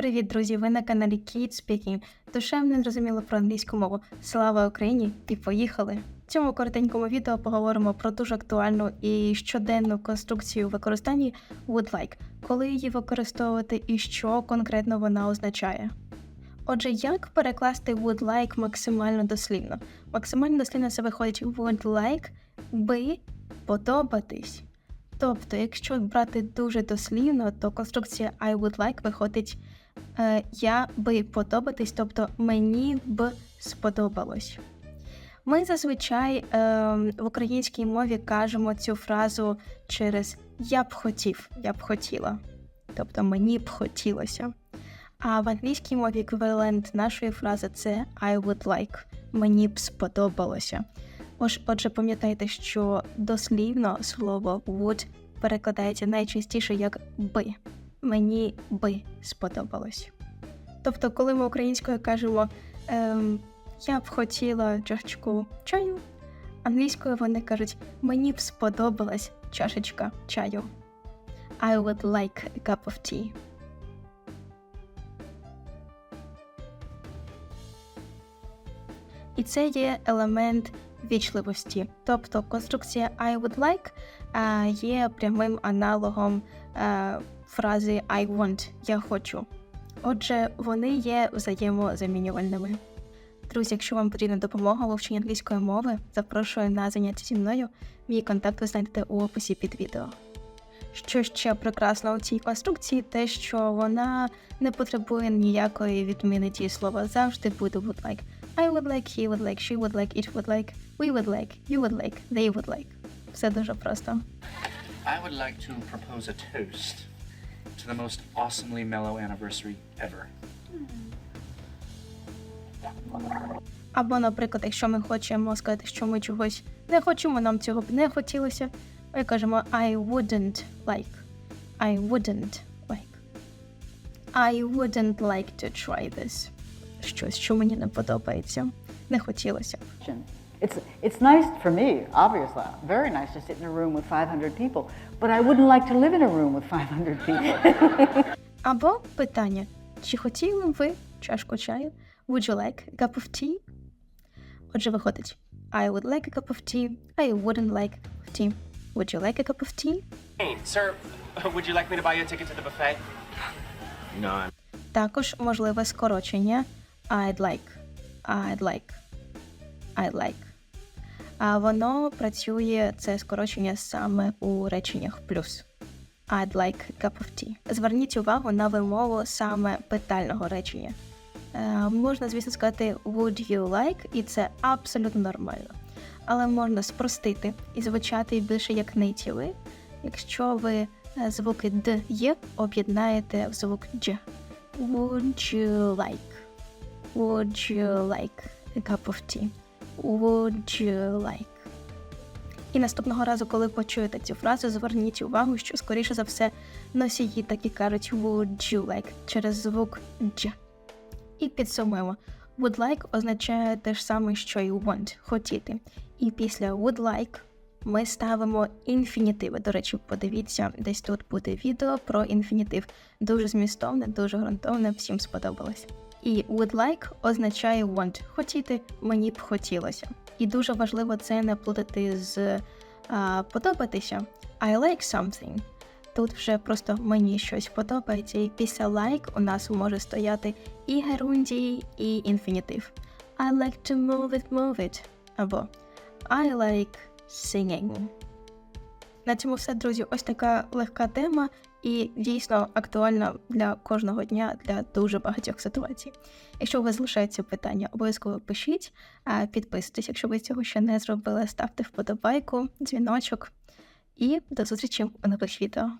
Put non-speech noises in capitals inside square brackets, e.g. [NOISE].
Привіт, друзі! Ви на каналі Kate Speaking. Душевно зрозуміло про англійську мову. Слава Україні! І поїхали! В цьому коротенькому відео поговоримо про дуже актуальну і щоденну конструкцію в використанні would like, коли її використовувати і що конкретно вона означає. Отже, як перекласти would like максимально дослівно? Максимально дослівно це виходить would like би подобатись. Тобто, якщо брати дуже дослівно, то конструкція I would like виходить я би подобатись, тобто мені б сподобалось. Ми зазвичай е, в українській мові кажемо цю фразу через я б хотів, я б хотіла. Тобто мені б хотілося. А в англійській мові еквівалент нашої фрази це I would like. Мені б сподобалося. Отже, пам'ятайте, що дослівно слово would перекладається найчастіше як би. Мені би сподобалось. Тобто, коли ми українською кажемо ем, я б хотіла чашечку чаю, англійською вони кажуть мені б сподобалась чашечка чаю. I would like a cup of tea. І це є елемент вічливості. Тобто конструкція I would like е, є прямим аналогом е, фрази I want я хочу. Отже, вони є взаємозамінювальними. Друзі, якщо вам потрібна допомога у вивченні англійської мови, запрошую на заняття зі мною. Мій контакт ви знайдете у описі під відео. Що ще прекрасно у цій конструкції, те, що вона не потребує ніякої відміни дієслова, завжди буде would like. I would like, he would like, she would like, it would like, we would like, you would like, they would like. Все дуже просто. I would like to propose a toast to the most awesomely mellow anniversary ever. Або, наприклад, якщо ми хочемо сказати, що ми чогось не хочемо, нам цього б не хотілося, ми кажемо I wouldn't like. I wouldn't like. I wouldn't like to try this. Щось, що мені не подобається. Не хотілося б. It's, it's nice for me, obviously, very nice to sit in a room with 500 people, but I wouldn't like to live in a room with 500 people. [LAUGHS] Або питання: чи хотіли б ви чашку чаю? Would you like a cup of tea? Отже, виходить: I would like a cup of tea. I wouldn't like a cup of tea. Would you like a cup of tea? Hey, sir, [LAUGHS] would you like me to buy you a ticket to the buffet? No, Також можливе скорочення I'd like. I'd like. I'd like. А воно працює це скорочення саме у реченнях плюс. I'd like a cup of tea. Зверніть увагу на вимову саме питального речення. Е, можна, звісно, сказати would you like, і це абсолютно нормально. Але можна спростити і звучати більше як нейтіви, якщо ви е, звуки д є об'єднаєте в звук дж. Would you like? Would you like a cup of tea? Would you? І наступного разу, коли почуєте цю фразу, зверніть увагу, що, скоріше за все, носії так і кажуть would you like через звук дж. І підсумуємо. Would like означає те ж саме, що і want хотіти. І після would like ми ставимо інфінітиви. До речі, подивіться, десь тут буде відео про інфінітив. Дуже змістовне, дуже ґрунтовне, всім сподобалось. І would like означає want хотіти, мені б хотілося. І дуже важливо це не плутати з а, подобатися. I like something. Тут вже просто мені щось подобається, і після like у нас може стояти і герундій, і інфінітив. I like to move it, move it. Або I like singing. На цьому все, друзі. Ось така легка тема і дійсно актуальна для кожного дня для дуже багатьох ситуацій. Якщо у вас залишаються питання, обов'язково пишіть, підписуйтесь, якщо ви цього ще не зробили, ставте вподобайку, дзвіночок. І до зустрічі у нових відео.